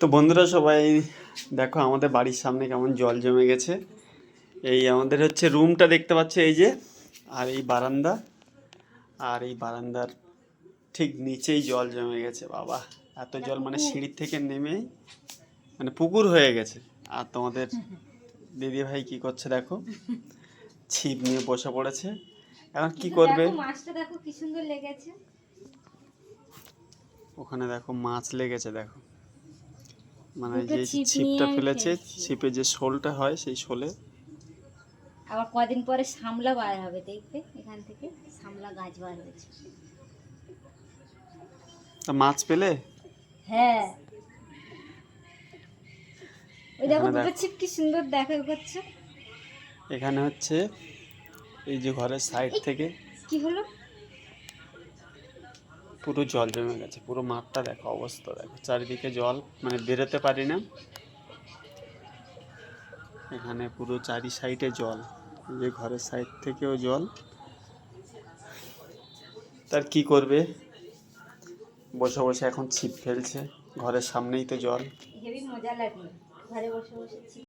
তো বন্ধুরা সবাই দেখো আমাদের বাড়ির সামনে কেমন জল জমে গেছে। এই আমাদের হচ্ছে রুমটা দেখতে পাচ্ছ এই যে আর এই বারান্দা আর এই বারান্দার ঠিক নিচেই জল জমে গেছে বাবা। এত জল মানে সিঁড়ির থেকে নেমে মানে পুকুর হয়ে গেছে। আর তোমাদের দিদি ভাই কি করছে দেখো ছিপ নিয়ে বসে পড়েছে। এখন কি করবে? মাছটা দেখো কি সুন্দর লেগেছে। ওখানে দেখো মাছ লেগেছে দেখো। মানে যে ছিপটা ফেলেছে ছিপে যে শোলটা হয় সেই শোলে। আবার কদিন পরে সামলা বার হবে দেখবে? এখান থেকে সামলা গাছ বার হয়েছে। তা মাছ পেলে? হ্যাঁ। ওই দেখো দুটো ছিপ কি সুন্দর দেখা করছে। এখানে হচ্ছে এই যে ঘরের সাইড থেকে। কি হলো? পুরো জল জমে গেছে, পুরো মাঠটা দেখো, অবস্থা দেখো। চারিদিকে জল মানে বেরোতে পারি না। এখানে পুরো চারি সাইডে জল যে ঘরের সাইড থেকেও জল। তার কি করবে? বসে বসে এখন ছিপ ফেলছে, ঘরের সামনেই তো জল। মজা লাগে, ঘরে বসে বসে